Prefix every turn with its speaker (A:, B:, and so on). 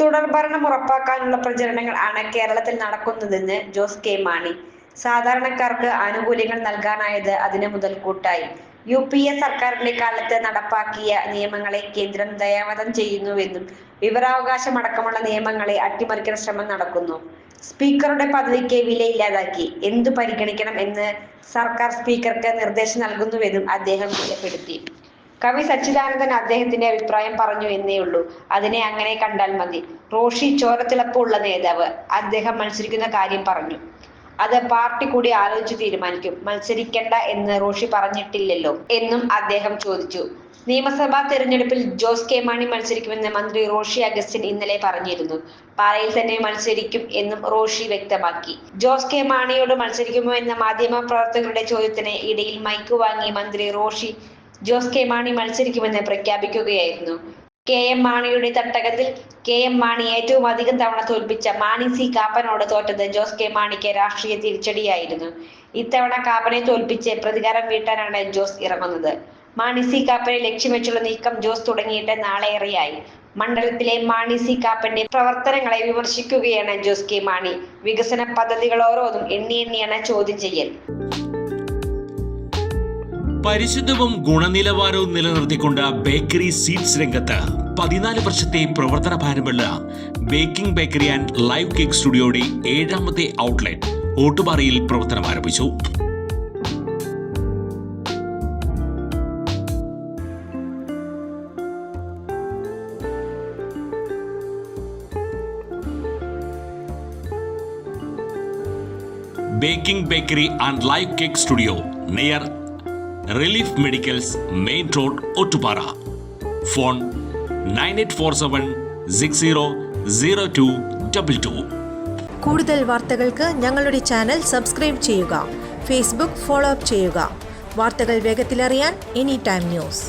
A: തുടർഭരണം ഉറപ്പാക്കാനുള്ള പ്രചരണങ്ങൾ ആണ് കേരളത്തിൽ നടക്കുന്നതെന്ന് ജോസ് കെ മാണി. സാധാരണക്കാർക്ക് ആനുകൂല്യങ്ങൾ നൽകാനായത് അതിന് മുതൽക്കൂട്ടായി യു പി എ സർക്കാരിന്റെ കാലത്ത് നടപ്പാക്കിയ നിയമങ്ങളെ കേന്ദ്രം ദയാവധം ചെയ്യുന്നുവെന്നും വിവരാവകാശമടക്കമുള്ള നിയമങ്ങളെ അട്ടിമറിക്കുന്ന ശ്രമം നടക്കുന്നു. സ്പീക്കറുടെ പദവിക്ക് വിലയില്ലാതാക്കി എന്തു പരിഗണിക്കണം എന്ന് സർക്കാർ സ്പീക്കർക്ക് നിർദ്ദേശം നൽകുന്നുവെന്നും അദ്ദേഹം കുറ്റപ്പെടുത്തി. കവി സച്ചിദാനന്ദൻ അദ്ദേഹത്തിന്റെ അഭിപ്രായം പറഞ്ഞു എന്നേ ഉള്ളൂ. അതിനെ അങ്ങനെ കണ്ടാൽ മതി. റോഷി ചോരത്തിളപ്പുള്ള നേതാവ്. അദ്ദേഹം മത്സരിക്കുന്ന കാര്യം പറഞ്ഞു. അത് പാർട്ടി കൂടി ആലോചിച്ച് തീരുമാനിക്കും. മത്സരിക്കണ്ട എന്ന് റോഷി പറഞ്ഞിട്ടില്ലല്ലോ എന്നും അദ്ദേഹം ചോദിച്ചു. നിയമസഭാ തെരഞ്ഞെടുപ്പിൽ ജോസ് കെ മാണി മത്സരിക്കുമെന്ന് മന്ത്രി റോഷി അഗസ്റ്റിൻ ഇന്നലെ പറഞ്ഞിരുന്നു. പാലയിൽ തന്നെ മത്സരിക്കും എന്നും റോഷി വ്യക്തമാക്കി. ജോസ് കെ മാണിയോട് മത്സരിക്കുമോ എന്ന മാധ്യമ പ്രവർത്തകരുടെ ചോദ്യത്തിന് ഇടയിൽ മൈക്ക് വാങ്ങി മന്ത്രി റോഷി ജോസ് കെ മാണി മത്സരിക്കുമെന്ന് പ്രഖ്യാപിക്കുകയായിരുന്നു. കെ എം മാണിയുടെ തട്ടകത്തിൽ കെ എം മാണി ഏറ്റവും അധികം തവണ തോൽപ്പിച്ച മാണി സി കാപ്പനോട് തോറ്റത് ജോസ് കെ മാണിക്ക് രാഷ്ട്രീയ തിരിച്ചടിയായിരുന്നു. ഇത്തവണ കാപ്പനെ തോൽപ്പിച്ച് പ്രതികാരം വീട്ടാനാണ് ജോസ് ഇറങ്ങുന്നത്. മാണി സി കാപ്പനെ ലക്ഷ്യം വെച്ചുള്ള നീക്കം ജോസ് തുടങ്ങിയിട്ട് നാളേറെയായി മണ്ഡലത്തിലെ മാണി സി കാപ്പന്റെ പ്രവർത്തനങ്ങളെ വിമർശിക്കുകയാണ് ജോസ് കെ മാണി. വികസന പദ്ധതികൾ ഓരോന്നും എണ്ണി എണ്ണിയാണ് ചോദ്യം ചെയ്യൽ.
B: പരിശുദ്ധവും ഗുണനിലവാരവും നിലനിർത്തിക്കൊണ്ട് ബേക്കറി സീഡ്സ് രംഗത്ത് പതിനാല് വർഷത്തെ പ്രവർത്തന ഭാരമുള്ള baking bakery and live cake സ്റ്റുഡിയോയുടെ ഏഴാമത്തെ ഔട്ട്ലെറ്റ് ഓട്ടുപാറയിൽ പ്രവർത്തനം ആരംഭിച്ചു. Baking bakery and live cake studio near relief medicals main road Ottupara phone nine eight four seven six zero zero two double two
C: കൂടുതൽ വാർത്തകൾക്ക് ഞങ്ങളുടെ ചാനൽ സബ്സ്ക്രൈബ് ചെയ്യുക. Facebook follow up ചെയ്യുക. വാർത്തകൾ വേഗത്തിലറിയാൻ എനി ടൈം ന്യൂസ്